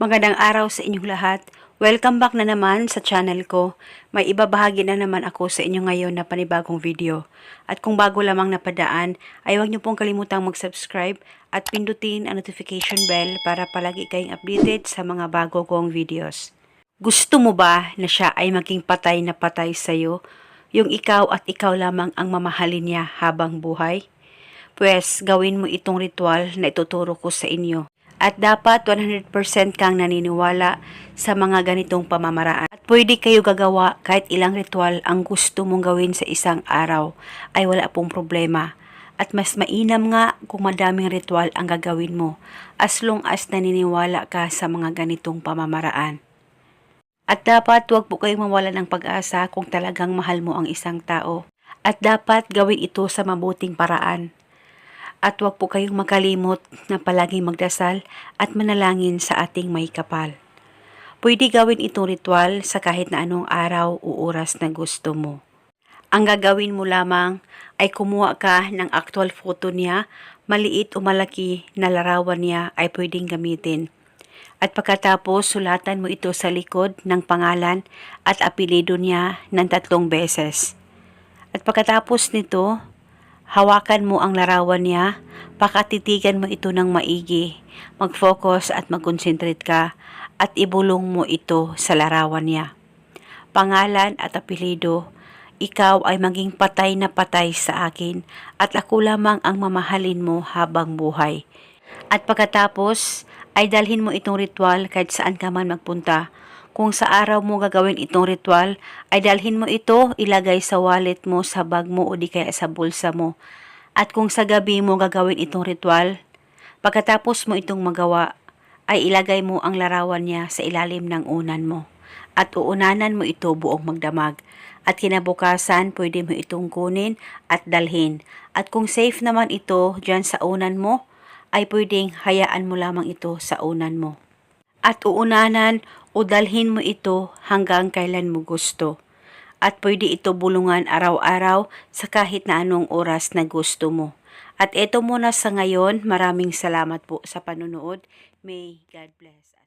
Magandang araw sa inyong lahat. Welcome back na naman sa channel ko. May ibabahagi na naman ako sa inyo ngayon na panibagong video. At kung bago lamang napadaan, ay huwag niyo pong kalimutang mag-subscribe at pindutin ang notification bell para palagi kayong updated sa mga bago kong videos. Gusto mo ba na siya ay maging patay na patay sa'yo? Yung ikaw at ikaw lamang ang mamahalin niya habang buhay? Pwes, gawin mo itong ritual na ituturo ko sa inyo. At dapat 100% kang naniniwala sa mga ganitong pamamaraan. At pwede kayo gagawa kahit ilang ritual ang gusto mong gawin sa isang araw ay wala pong problema. At mas mainam nga kung madaming ritual ang gagawin mo as long as naniniwala ka sa mga ganitong pamamaraan. At dapat huwag po kayong mawala ng pag-asa kung talagang mahal mo ang isang tao. At dapat gawin ito sa mabuting paraan. At huwag po kayong makalimot na palaging magdasal at manalangin sa ating may kapal. Pwede gawin itong ritual sa kahit na anong araw o oras na gusto mo. Ang gagawin mo lamang ay kumuha ka ng actual photo niya, maliit o malaki na larawan niya ay pwedeng gamitin. At pagkatapos, sulatan mo ito sa likod ng pangalan at apelido niya ng tatlong beses. At pagkatapos nito, hawakan mo ang larawan niya, pakatitigan mo ito ng maigi, mag-focus at mag-concentrate ka, at ibulong mo ito sa larawan niya. Pangalan at apelido, ikaw ay maging patay na patay sa akin at ako lamang ang mamahalin mo habang buhay. At pagkatapos, ay dalhin mo itong ritual kahit saan ka man magpunta. Kung sa araw mo gagawin itong ritual, ay dalhin mo ito, ilagay sa wallet mo, sa bag mo o di kaya sa bulsa mo. At kung sa gabi mo gagawin itong ritual, pagkatapos mo itong magawa, ay ilagay mo ang larawan niya sa ilalim ng unan mo. At uunanan mo ito buong magdamag. At kinabukasan, pwede mo itong kunin at dalhin. At kung safe naman ito dyan sa unan mo, ay pwedeng hayaan mo lamang ito sa unan mo. At uunanan o dalhin mo ito hanggang kailan mo gusto. At pwede ito bulungan araw-araw sa kahit na anong oras na gusto mo. At ito muna sa ngayon, maraming salamat po sa panunood. May God bless.